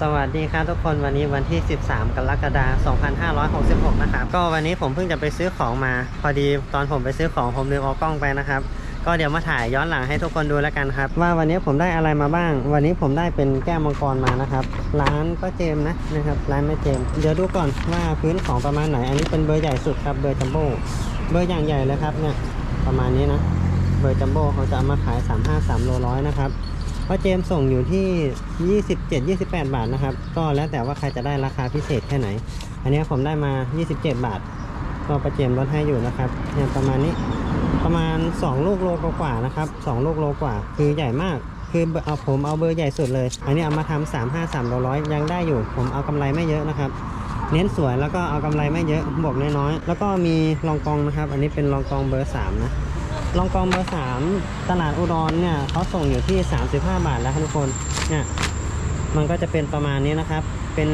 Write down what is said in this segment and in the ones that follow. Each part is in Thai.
สวัสดีครับทุกคนวันนี้วันที่ 13 กรกฎาคม 2566 นะครับ ก็วันนี้ผมเพิ่งจะไปซื้อของมา พอดีตอนผมไปซื้อของผมลืมเอากล้องไปนะครับ ก็เดี๋ยวมาถ่ายย้อนหลังให้ทุกคนดูแล้วกันครับ ว่าวันนี้ผมได้อะไรมาบ้าง วันนี้ผมได้เป็นแก้วมังกรมานะครับ ร้านก็เจมนะนะครับ ร้านไม่เจม เดี๋ยวดูก่อนว่าพื้นของประมาณไหน อันนี้เป็นเบอร์ใหญ่สุดครับเบอร์จัมโบ้เบอร์อย่างใหญ่เลยครับเนี่ยประมาณนี้นะ เบอร์จัมโบ้เขาจะมาขาย 353โลร้อยนะครับ เพราะเจมส่งอยู่ที่ 27-28 บาทนะครับ ก็แล้วแต่ว่าใครจะได้ราคาพิเศษแค่ไหน อันนี้ผมได้มา 27 บาท ก็ประเจมลดให้อยู่นะครับเนี่ยประมาณนี้ประมาณ 2 ลูกโลกว่านะครับ 2 ลูกโลกว่า คือใหญ่มากคือเอาผมเอาเบอร์ใหญ่สุดเลย อันนี้เอามาทำ3 5 3 0 0 ยังได้อยู่ ผมเอากำไรไม่เยอะนะครับ เน้นสวยแล้วก็เอากำไรไม่เยอะบวกน้อยๆ แล้วก็มีรองกองนะครับ อันนี้เป็นรองกองเบอร์ 3 นะ รองกองเบอร์3ตลาดอุดรเนี่ยเขาส่งอยู่ที่ 35 บาทแล้วครับทุกคนเนี่ยมันก็จะเป็นประมาณนี้นะครับ เป็น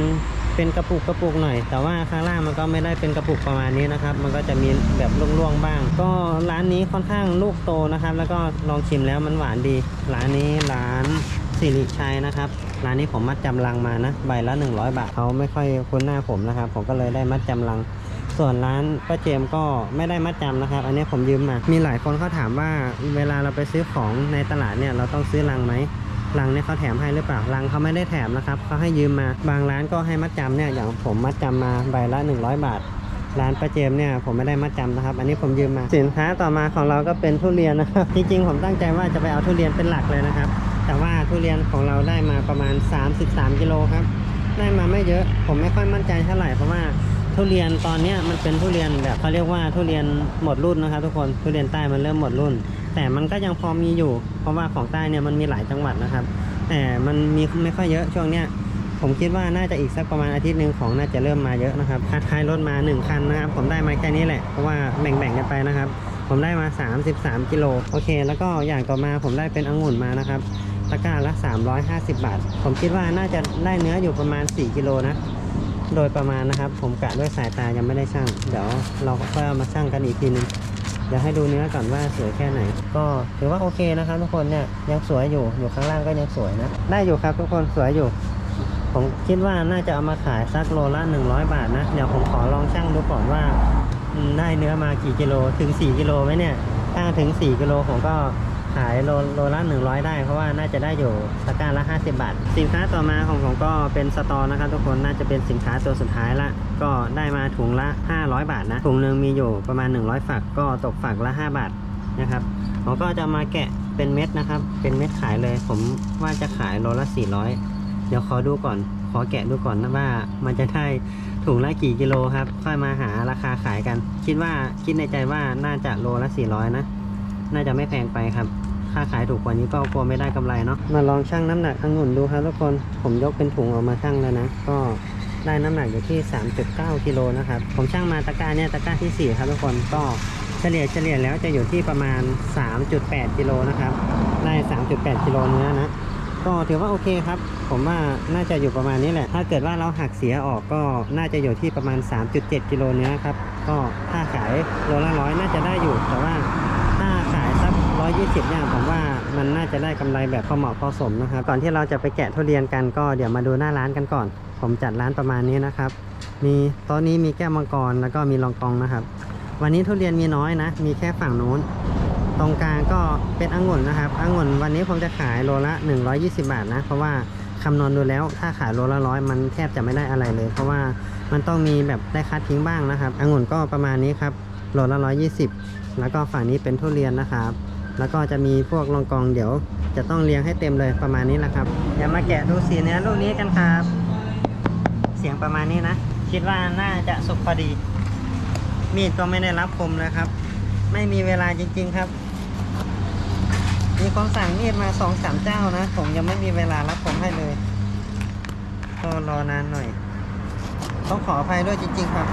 เป็นกระปุกกระปุกหน่อย แต่ว่าข้างล่างมันก็ไม่ได้เป็นกระปุกประมาณนี้นะครับ มันก็จะมีแบบร่วงๆบ้าง ก็ร้านนี้ค่อนข้างลูกโตนะครับ แล้วก็ลองชิมแล้วมันหวานดี ร้านนี้ร้านสิริชัยนะครับ ร้านนี้ผมมัดจำลังมานะ ใบละ 100 บาทเขาไม่ค่อยคุ้นหน้าผมนะครับ ผมก็เลยได้มัดจำลัง ส่วนร้านป้าเจมก็ไม่ได้มัดจำนะครับ อันนี้ผมยืมมา มีหลายคนเขาถามว่าเวลาเราไปซื้อของในตลาดเนี่ยเราต้องซื้อลังไหมลังเนี่ยเขาแถมให้หรือเปล่าลังเขาไม่ได้แถมนะครับเขาให้ยืมมา บางร้านก็ให้มัดจำเนี่ยอย่างผมมัดจำมาใบละ 100 บาทร้านป้าเจมเนี่ยผมไม่ได้มัดจำนะครับ อันนี้ผมยืมมา สินค้าต่อมาของเราก็เป็นทุเรียนนะครับ จริงๆ ผมตั้งใจว่าจะไปเอาทุเรียนเป็นหลักเลยนะครับ แต่ว่าทุเรียนของเราได้มาประมาณ 33 กิโลครับ ได้มาไม่เยอะ ผมไม่ค่อยมั่นใจเท่าไหร่เพราะว่า ทุเรียนตอนนี้มันเป็นทุเรียนแบบเขาเรียกว่าทุเรียนหมดรุ่นนะครับ ทุกคนทุเรียนใต้มันเริ่มหมดรุ่น แต่มันก็ยังพอมีอยู่ เพราะว่าของใต้เนี่ยมันมีหลายจังหวัดนะครับ แต่มันมีไม่ค่อยเยอะช่วงเนี้ยผมคิดว่าน่าจะอีกสักประมาณอาทิตย์หนึ่งของน่าจะเริ่มมาเยอะนะครับคัดท้ายรถมา 1 คันนะครับ ผมได้มาแค่นี้แหละ เพราะว่าแบ่งๆกันไปนะครับ ผมได้มา 33 กิโลโอเค แล้วก็อย่างต่อมาผมได้เป็นองุ่นมานะครับตะกร้าละ 350 บาท ผมคิดว่าน่าจะได้เนื้ออยู่ประมาณ 4 กิโลนะ โดยประมาณนะครับ ผมกะด้วยสายตายังไม่ได้ช่าง เดี๋ยวเราก็เอามาช่างกันอีกทีนึงเดี๋ยวให้ดูเนื้อก่อนว่าสวยแค่ไหน ก็ถือว่าโอเคนะครับทุกคนเนี่ยยังสวยอยู่อยู่ข้างล่างก็ยังสวยนะได้อยู่ครับทุกคนสวยอยู่ ผมคิดว่าน่าจะเอามาขายสักโลละ100 บาทนะเดี๋ยวผมขอลองช่างดูก่อนว่าได้เนื้อมากี่กิโลถึง 4 กิโลไหมเนี่ยถ้าถึง 4 กิโลผมก็ ขายโลโลละ100 ได้ เพราะว่าน่าจะได้อยู่ตะกร้าละ 50 บาท สินค้าต่อมาของผมก็เป็นสตอนะครับทุกคนน่าจะเป็นสินค้าตัวสุดท้ายละ ก็ได้มาถุงละ 500 บาทนะถุงหนึ่งมีอยู่ประมาณ 100 ฝักก็ตกฝักละ 5 บาทนะครับผมก็จะมาแกะเป็นเม็ดนะครับ เป็นเม็ดขายเลย ผมว่าจะขายโลละ 400 เดี๋ยวขอดูก่อน ขอแกะดูก่อนนะว่ามันจะได้ถุงละกี่กิโลครับ ค่อยมาหาราคาขายกัน คิดว่าคิดในใจว่าน่าจะโลละ 400 นะ น่าจะไม่แพงไปครับ ค่าขายถูกกว่านี้ก็กลัวไม่ได้กำไรเนาะมาลองชั่งน้ำหนักองุ่นดูครับทุกคนผมยกเป็นถุงออกมาชั่งแล้วนะ ก็ได้น้ำหนักอยู่ที่ 3.9กิโลนะครับผมชั่งมาตะกร้าเนี่ยตะกร้าที่ 4 ครับทุกคนก็เฉลี่ยเฉลี่ยแล้วจะอยู่ที่ประมาณ 3.8กิโลนะครับได้ 3.8กิโลเนื้อนะก็ถือว่าโอเคครับ ผมว่าน่าจะอยู่ประมาณนี้แหละ ถ้าเกิดว่าเราหักเสียออกก็น่าจะอยู่ที่ประมาณ 3.7 กิโลเนื้อครับ ก็ถ้าขายโลละร้อยน่าจะได้อยู่แต่ว่า 120 เนี่ยผมว่ามันน่าจะได้กำไรแบบพอเหมาะพอสมนะครับ ก่อนที่เราจะไปแกะทุเรียนกันก็เดี๋ยวมาดูหน้าร้านกันก่อน ผมจัดร้านประมาณนี้นะครับ มีโต๊ะนี้มีแก้วมังกรแล้วก็มีรองกองนะครับ วันนี้ทุเรียนมีน้อยนะ มีแค่ฝั่งนู้น ตรงกลางก็เป็นองุ่นนะครับองุ่นวันนี้ผมจะขายโลละ 120 บาทนะ เพราะว่าคำนวณดูแล้วถ้าขายโลละร้อยมันแทบจะไม่ได้อะไรเลย เพราะว่ามันต้องมีแบบได้คัดทิ้งบ้างนะครับองุ่นก็ประมาณนี้ครับโลละ120 แล้วก็ฝั่งนี้เป็นทุเรียนนะครับ แล้วก็จะมีพวกรองกองเดี๋ยว จะต้องเรียงให้เต็มเลยประมาณนี้แหละครับ เดี๋ยวมาแกะดูสีเนื้อลูกนี้กันครับ เสียงประมาณนี้นะ คิดว่าน่าจะสุกพอดี มีดก็ไม่ได้รับคมเลยครับ ไม่มีเวลาจริง ๆครับ มีคนสั่งมีดมาสองสามเจ้านะ ผมยังไม่มีเวลารับผมให้เลย ก็รอนานหน่อย ต้องขออภัยด้วยจริง ๆ ครับ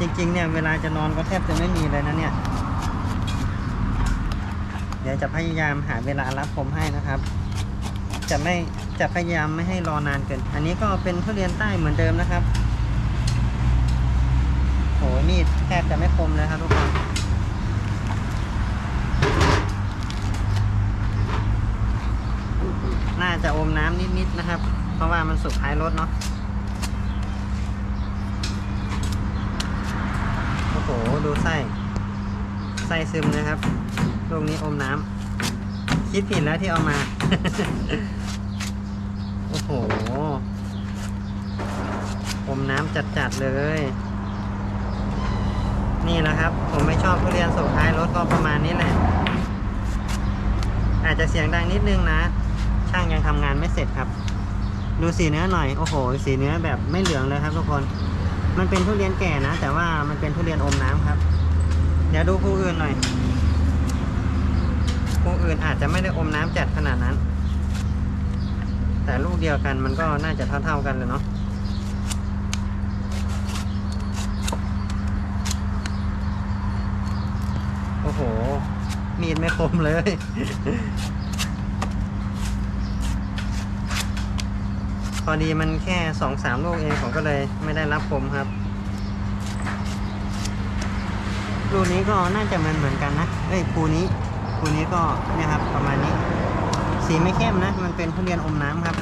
จริง ๆ เนี่ยเวลาจะนอนก็แทบจะไม่มีเลยนะเนี่ย ดี๋ยวจะพยายามหาเวลารับผมให้นะครับ จะไม่จะพยายามไม่ให้รอนานเกิน อันนี้ก็เป็นทุเรียนใต้เหมือนเดิมนะครับโหมีดแทบจะไม่คมเลยครับทุกคนน่าจะอมน้ำนิดๆนะครับ เพราะว่ามันสุกท้ายรถเนาะโอ้โห ดูไส้ ไส้ซึมนะครับ ลูกนี้อมน้ำคิดผิดแล้วที่เอามา โอ้โห อมน้ำจัดๆเลย นี่นะครับ ผมไม่ชอบทุเรียนสุกท้ายรถก็ประมาณนี้แหละ อาจจะเสียงดังนิดนึงนะ ช่างยังทำงานไม่เสร็จครับ ดูสีเนื้อหน่อย โอ้โห สีเนื้อแบบไม่เหลืองเลยครับทุกคน มันเป็นทุเรียนแก่นะ แต่ว่ามันเป็นทุเรียนอมน้ำครับ เดี๋ยวดูผู้อื่นหน่อย ผู้อื่นอาจจะไม่ได้อมน้ำจัดขนาดนั้น แต่ลูกเดียวกันมันก็น่าจะเท่าๆกันเลยเนาะโอ้โห มีดไม่คมเลยพอดีมันแค่สองสามลูกเองผมก็เลยไม่ได้รับคมครับ ลูกนี้ก็น่าจะเหมือนเหมือนกันนะ เอ้ยภูนี้ ภูนี้ก็เนี่ยครับประมาณนี้ สีไม่เข้มนะ มันเป็นทุเรียนอมน้ำครับ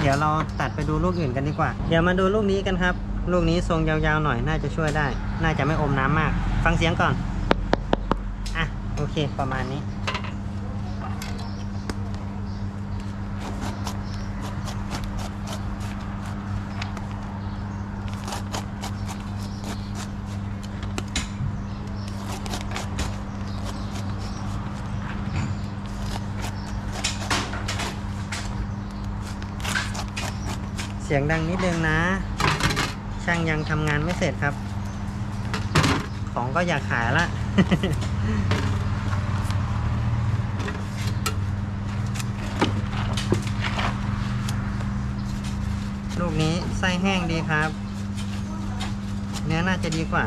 เดี๋ยวเราตัดไปดูลูกอื่นกันดีกว่า เดี๋ยวมาดูลูกนี้กันครับ ลูกนี้ทรงยาวๆหน่อยน่าจะช่วยได้ น่าจะไม่อมน้ำมาก ฟังเสียงก่อน อะโอเค ประมาณนี้ สียงดังนิดนึงนะ ช่างยังทำงานไม่เสร็จครับ ของก็อยากขายละลูกนี้ไส้แห้งดีครับ เนื้อน่าจะดีกว่า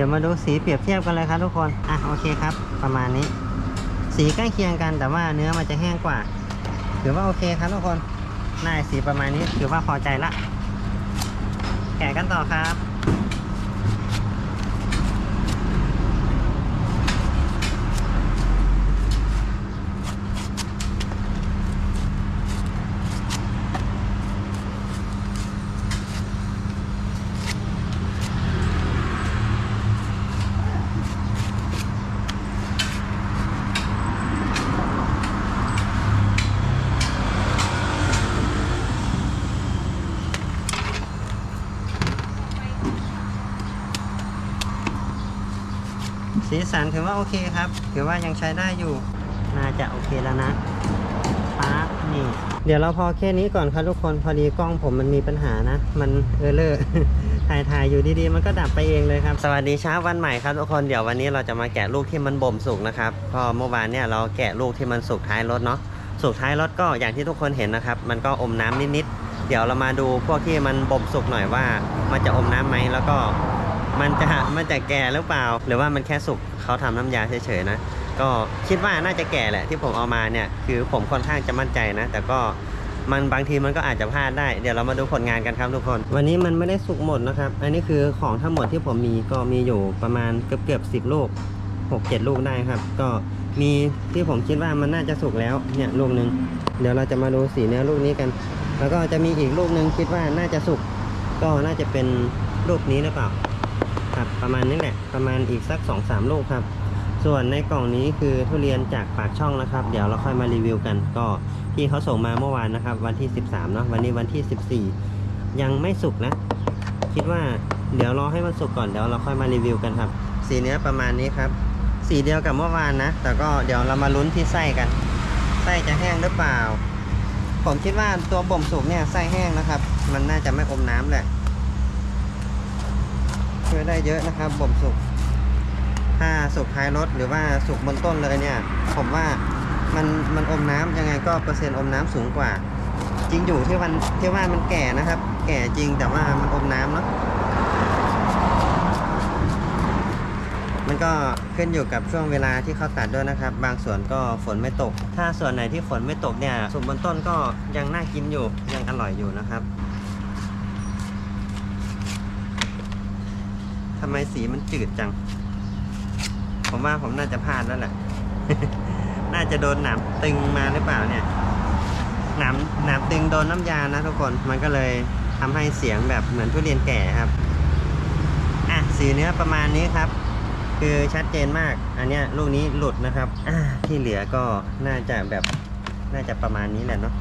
ดี๋ยวมาดูสีเปรียบเทียบกันเลยครับทุกคน อะโอเคครับ ประมาณนี้ สีใกล้เคียงกันแต่ว่าเนื้อมันจะแห้งกว่า ถือว่าโอเคครับทุกคนน่าสีประมาณนี้ถือว่าพอใจละ แกะกันต่อครับ สีสันถือว่าโอเคครับ ถือว่ายังใช้ได้อยู่ น่าจะโอเคแล้วนะปั๊บนี่ เดี๋ยวเราพอแค่นี้ก่อนครับทุกคน พอดีกล้องผมมันมีปัญหานะ มันเออเลอร์ถ่ายถ่ายอยู่ดีๆ มันก็ดับไปเองเลยครับ สวัสดีเช้าวันใหม่ครับทุกคน เดี๋ยววันนี้เราจะมาแกะลูกที่มันบ่มสุกนะครับก็เมื่อวานเนี่ยเราแกะลูกที่มันสุกท้ายรถเนาะ สุกท้ายรถก็อย่างที่ทุกคนเห็นนะครับ มันก็อมน้ำนิดๆ เดี๋ยวเรามาดูพวกที่มันบ่มสุกหน่อยว่า มันจะอมน้ำไหมแล้วก็ มันจะมันจะแก่หรือเปล่า หรือว่ามันแค่สุกเขาทำน้ำยาเฉยๆนะก็คิดว่าน่าจะแก่แหละที่ผมเอามาเนี่ยคือผมค่อนข้างจะมั่นใจนะ แต่ก็มันบางทีมันก็อาจจะพลาดได้ เดี๋ยวเรามาดูผลงานกันครับทุกคน วันนี้มันไม่ได้สุกหมดนะครับ อันนี้คือของทั้งหมดที่ผมมีก็มีอยู่ประมาณเกือบเกือบสิบลูกหกเจ็ดลูกได้ครับ ก็มีที่ผมคิดว่ามันน่าจะสุกแล้วเนี่ยลูกหนึ่งเดี๋ยวเราจะมาดูสีเนื้อลูกนี้กัน แล้วก็จะมีอีกลูกหนึ่งคิดว่าน่าจะสุกก็น่าจะเป็นลูกนี้หรือเปล่า ครับประมาณนี้แหละประมาณอีกสัก2อสลูกครับ ส่วนในกล่องนี้คือทุเรียนจากปากช่องนะครับ เดี๋ยวเราค่อยมารีวิวกัน ก็ที่เขาส่งมาเมื่อวานนะครับ วันที่ 13เนาะวันนี้วันที่ 14 ยังไม่สุกนะ คิดว่าเดี๋ยวรอให้มันสุกก่อนเดี๋ยวเราค่อยมารีวิวกันครับ สีเนื้อประมาณนี้ครับ สีเดียวกับเมื่อวานนะ แต่ก็เดี๋ยวเรามาลุ้นที่ไส้กัน ไส้จะแห้งหรือเปล่า ผมคิดว่าตัวบ่มสุกเนี่ยไส้แห้งนะครับ มันน่าจะไม่อมน้ำแหละ ช่วยได้เยอะนะครับบ่มสุกถ้าสุกท้ายรถหรือว่าสุกบนต้นเลยเนี่ย ผมว่ามันมันอมน้ำยังไงก็เปอร์เซ็นต์อมน้ำสูงกว่า จริงอยู่ที่วันที่ว่ามันแก่นะครับ แก่จริงแต่ว่ามันอมน้ำเนาะมันก็ขึ้นอยู่กับช่วงเวลาที่เขาตัดด้วยนะครับ บางส่วนก็ฝนไม่ตก ถ้าส่วนไหนที่ฝนไม่ตกเนี่ยส่วนบนต้นก็ยังน่ากินอยู่ยังอร่อยอยู่นะครับำไมสีมันจืดจัง ผมว่าผมน่าจะพลาดแล้วแหละ น่าจะโดนหนามตึงมาหรือเปล่าเนี่ย หนามหนามตึงโดนน้ำยานะทุกคน มันก็เลยทำให้เสียงแบบเหมือนทุเรียนแก่ครับ อะสีเนื้อประมาณนี้ครับ คือชัดเจนมาก อันเนี้ยลูกนี้หลุดนะครับ อ่าที่เหลือก็น่าจะแบบน่าจะประมาณนี้แหละเนาะ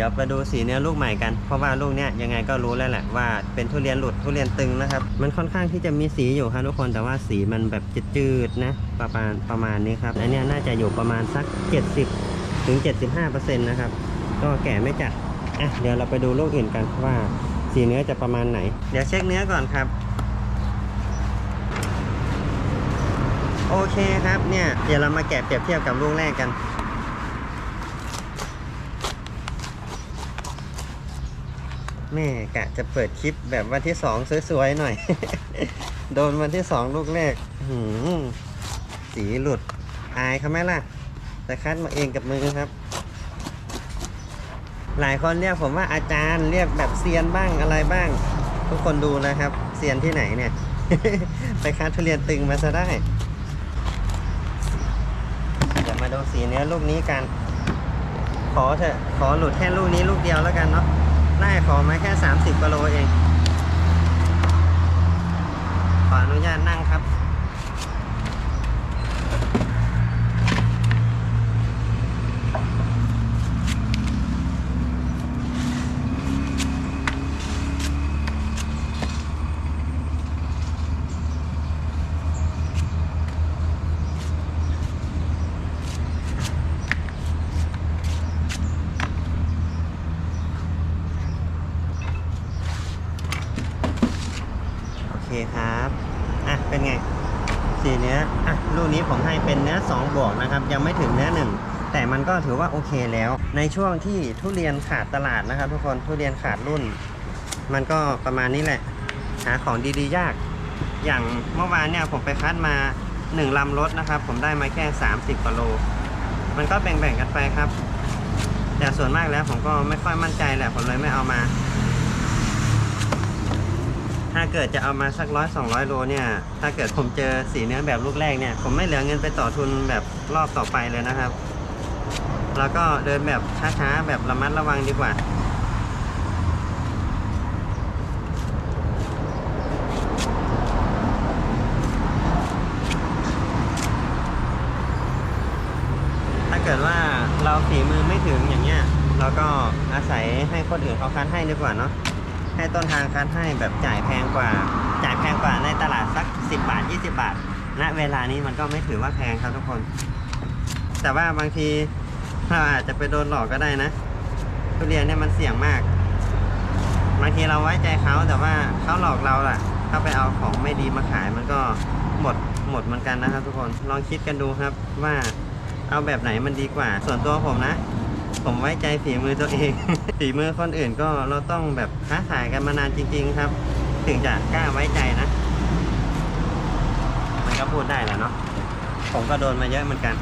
ดี๋ยวไปดูสีเนื้อลูกใหม่กัน เพราะว่าลูกเนี้ยยังไงก็รู้แล้วแหละว่าเป็นทุเรียนหลุดทุเรียนตึงนะครับ มันค่อนข้างที่จะมีสีอยู่ครับทุกคน แต่ว่าสีมันแบบจืดๆนะ ประมาณประมาณนี้ครับ อันนี้น่าจะอยู่ประมาณสัก 70ถึง75%นะครับ ก็แก่ไม่จัด อะ เดี๋ยวเราไปดูลูกอื่นกันว่าสีเนื้อจะประมาณไหน เดี๋ยวเช็คเนื้อก่อนครับโอเคครับเนี่ยเดี๋ยวเรามาแกะเปรียบเทียบกับลูกแรกกัน แม่กะจะเปิดคลิปแบบวันที่สองสวยๆหน่อย โดนวันที่สองลูกแรกหืมสีหลุด อายเขาไหมล่ะ แต่คัดมาเองกับมือครับ หลายคนเรียกผมว่าอาจารย์เรียกแบบเซียนบ้างอะไรบ้าง ทุกคนดูนะครับเซียนที่ไหนเนี่ย ไปคัดทุเรียนตึงมาซะได้เดี๋ยวมาดูสีเนื้อลูกนี้กัน ขอเถอะขอหลุดแค่ลูกนี้ลูกเดียวแล้วกันเนาะ ได้ขอมาแค่ 30กิโลเอง ขออนุญาตนั่งครับ โอเคครับ อะ เป็นไง สีเนื้อ อะ ลูกนี้ ผมให้เป็นเนื้อ2บวกนะครับยังไม่ถึงเนื้อ 1 แต่มันก็ถือว่าโอเคแล้ว ในช่วงที่ทุเรียนขาดตลาดนะครับ ทุกคนทุเรียนขาดรุ่น มันก็ประมาณนี้แหละ หาของดีๆ ยาก อย่างเมื่อวานเนี่ยผมไปคัดมา 1ลำรถนะครับ ผมได้มาแค่ 30กิโล มันก็แบ่งๆกันไปครับ แต่ส่วนมากแล้วผมก็ไม่ค่อยมั่นใจแหละผมเลยไม่เอามา ถ้าเกิดจะเอามาสักร้อยสองร้อยโลเนี่ย ถ้าเกิดผมเจอสีเนื้อแบบลูกแรกเนี่ย ผมไม่เหลือเงินไปต่อทุนแบบรอบต่อไปเลยนะครับ แล้วก็เดินแบบช้าๆแบบระมัดระวังดีกว่าถ้าเกิดว่าเราฝีมือไม่ถึงอย่างเงี้ยเราก็อาศัยให้คนอื่นเขาคัดให้ดีกว่าเนาะ ให้ต้นทางคัดให้แบบจ่ายแพงกว่า จ่ายแพงกว่าในตลาดสัก 10 บาท 20 บาทณเวลานี้มันก็ไม่ถือว่าแพงครับทุกคน แต่ว่าบางทีเราอาจจะไปโดนหลอกก็ได้นะทุเรียนเนี่ยมันเสี่ยงมาก บางทีเราไว้ใจเขาแต่ว่าเขาหลอกเราล่ะเขาไปเอาของไม่ดีมาขายมันก็หมดหมดเหมือนกันนะครับ ทุกคนลองคิดกันดูครับว่าเอาแบบไหนมันดีกว่า ส่วนตัวผมนะ ผมไว้ใจฝีมือตัวเอง ฝีมือคนอื่นก็เราต้องแบบค้าขายกันมานานจริง ๆ ครับ ถึงจะกล้าไว้ใจนะ มันก็พูดได้แหละเนาะผมก็โดนมาเยอะเหมือนกัน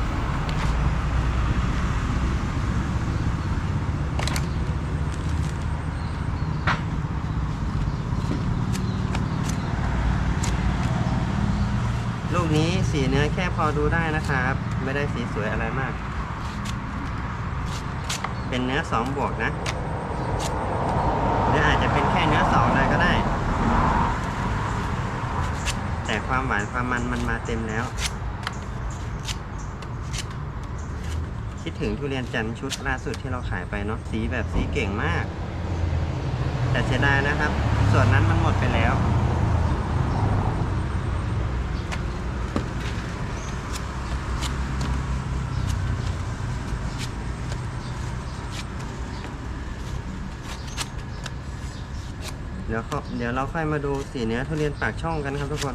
ลูกนี้สีเนื้อแค่พอดูได้นะครับ ไม่ได้สีสวยอะไรมาก เป็นเนื้อสองบวกนะ หรืออาจจะเป็นแค่เนื้อสองเลยก็ได้ แต่ความหวานความมันมันมาเต็มแล้ว คิดถึงทุเรียนจันทร์ชุดล่าสุดที่เราขายไปเนาะสีแบบสีเก่งมาก แต่เสียดายนะครับ ส่วนนั้นมันหมดไปแล้ว ดี๋ยวเดี๋ยวเราค่อยมาดูสีเนื้อทุเรียนปากช่องกันครับทุกคน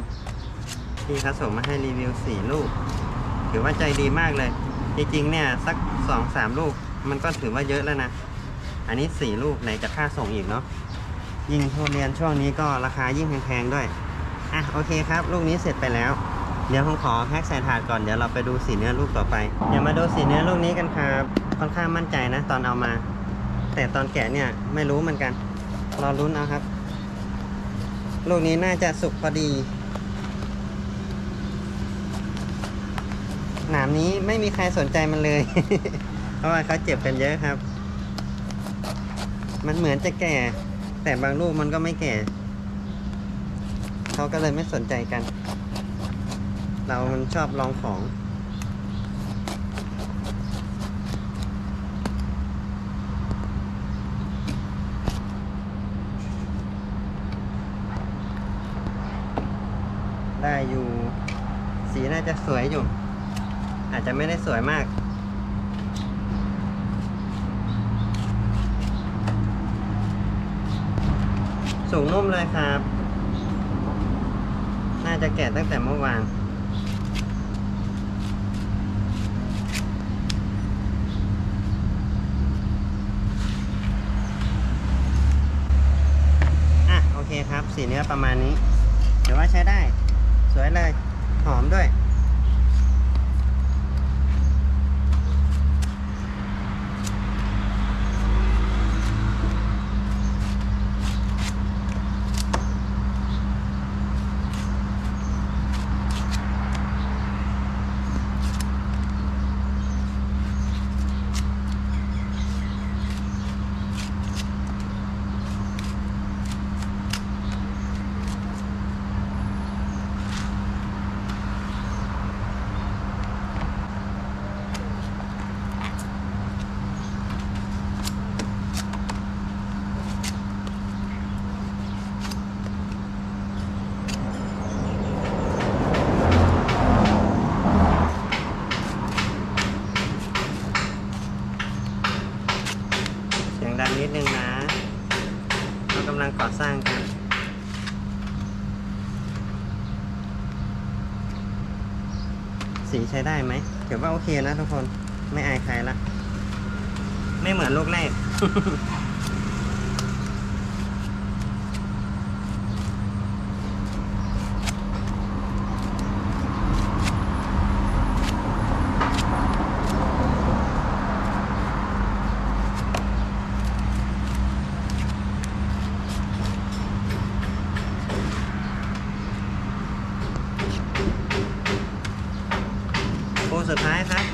พี่เขาส่งมาให้รีวิวสี่ลูก ถือว่าใจดีมากเลย จริงๆเนี่ยสักสองสามลูก มันก็ถือว่าเยอะแล้วนะ อันนี้สี่ลูกไหนจะค่าส่งอีกเนาะยิ่งทุเรียนช่วงนี้ก็ราคายิ่งแพงๆด้วยอะโอเคครับ ลูกนี้เสร็จไปแล้ว เดี๋ยวผมขอแพ็กใส่ถาดก่อนเดี๋ยวเราไปดูสีเนื้อลูกต่อไปเดี๋ยวมาดูสีเนื้อลูกนี้กันครับค่อนข้างมั่นใจนะ ตอนเอามา แต่ตอนแกะเนี่ยไม่รู้เหมือนกันรอรุ้นเอาครับ ลูกนี้น่าจะสุกพอดี หนามนี้ไม่มีใครสนใจมันเลย เพราะว่าเขาเจ็บกันเยอะครับ มันเหมือนจะแก่ แต่บางลูกมันก็ไม่แก่ เขาก็เลยไม่สนใจกัน เรามันชอบลองของ ได้อยู่ สีน่าจะสวยอยู่ อาจจะไม่ได้สวยมากสูงนุ่มเลยครับ น่าจะแกะตั้งแต่เมื่อวาน อะ โอเคครับ สีเนื้อประมาณนี้ถือว่าใช้ได้ สวยเลย หอมด้วย เสียงดังนิดนึงนะเรากำลังก่อสร้างกัน สี ใช้ได้ไหมถือว่าโอเคนะทุกคนไม่อายใครละ ไม่เหมือนลูกแรก คู่สุดท้ายครับ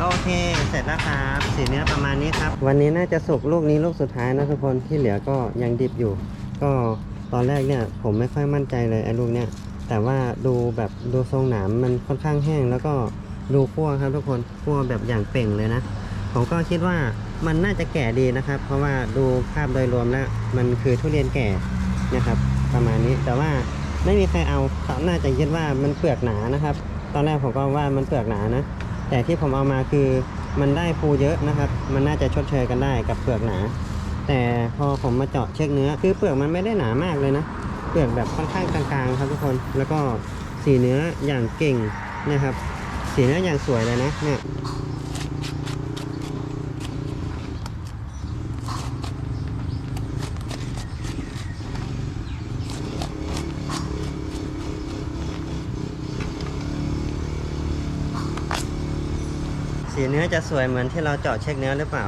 โอเค เสร็จแล้วครับ สีเนื้อประมาณนี้ครับ วันนี้น่าจะสุกลูกนี้ลูกสุดท้ายนะทุกคนที่เหลือก็ยังดิบอยู่ ก็ตอนแรกเนี่ยผมไม่ค่อยมั่นใจเลยไอ้ลูกเนี่ย แต่ว่าดูแบบดูทรงหนามมันค่อนข้างแห้ง แล้วก็ดูขั้วครับทุกคนขั้วแบบอย่างเป่งเลยนะ ผมก็คิดว่ามันน่าจะแก่ดีนะครับ เพราะว่าดูภาพโดยรวมแล้ว มันคือทุเรียนแก่นะครับ ประมาณนี้แต่ว่าไม่มีใครเอาเขาน่าจะคิดว่ามันเปลือกหนานะครับ ตอนแรกผมก็ว่ามันเปลือกหนานะ แต่ที่ผมเอามาคือมันได้ภูเยอะนะครับ มันน่าจะชดเชยกันได้กับเปลือกหนา แต่พอผมมาเจาะเช็คเนื้อคือเปลือกมันไม่ได้หนามากเลยนะ เปลือกแบบค่อนข้างกลางๆครับทุกคน แล้วก็สีเนื้ออย่างเก่งนะครับ สีเนื้ออย่างสวยเลยนะเนี่ยสีเนื้อจะสวยเหมือนที่เราเจาะเช็คเนื้อหรือเปล่า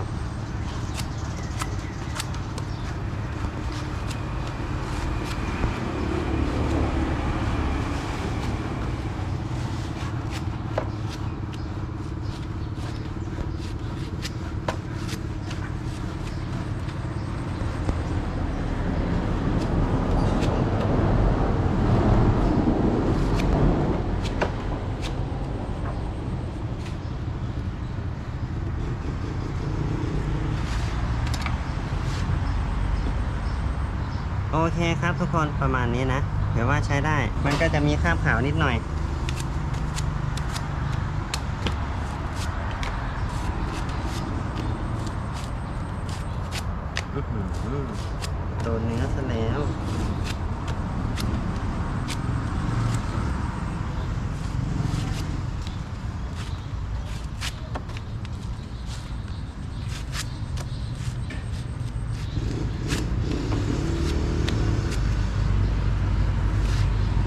โอเคครับทุกคน ประมาณนี้นะเดี๋ยวว่าใช้ได้ มันก็จะมีคราบขาวนิดหน่อยอื้อหือโดนเนื้อซะแล้ว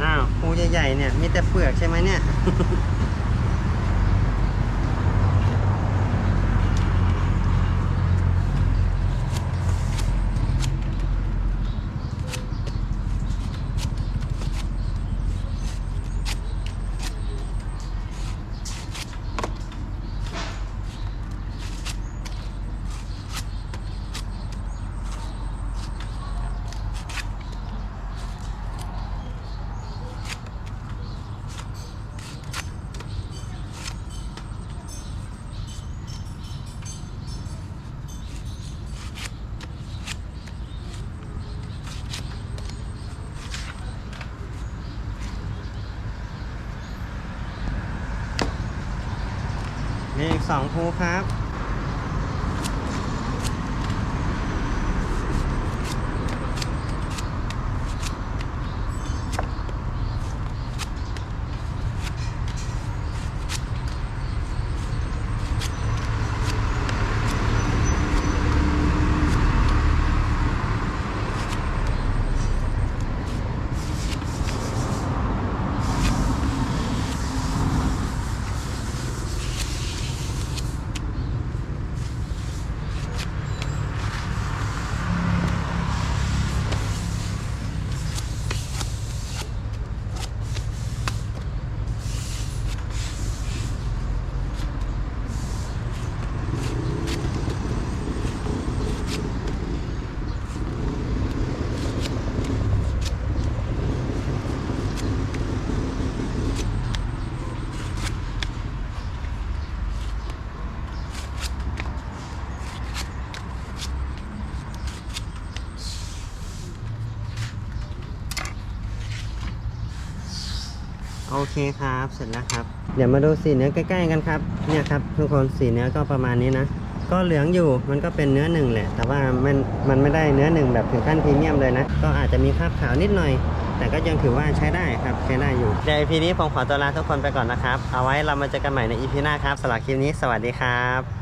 อ้าวปูใหญ่ๆ เนี่ย มีแต่เปลือกใช่ไหมเนี่ย สองภูครับ โอเคครับ เสร็จแล้วครับ เดี๋ยวมาดูสีเนื้อใกล้ๆกันครับ เนี่ยครับทุกคนสีเนื้อก็ประมาณนี้นะ ก็เหลืองอยู่มันก็เป็นเนื้อหนึ่งแหละ แต่ว่ามันมันไม่ได้เนื้อหนึ่งแบบถึงขั้นพรีเมียมเลยนะ ก็อาจจะมีคราบขาวนิดหน่อย แต่ก็ยังถือว่าใช้ได้ครับใช้ได้อยู่ใน EP นี้ผมขอตัวลาทุกคนไปก่อนนะครับ เอาไว้เรามาเจอกันใหม่ใน EP หน้าครับสำหรับคลิปนี้สวัสดีครับ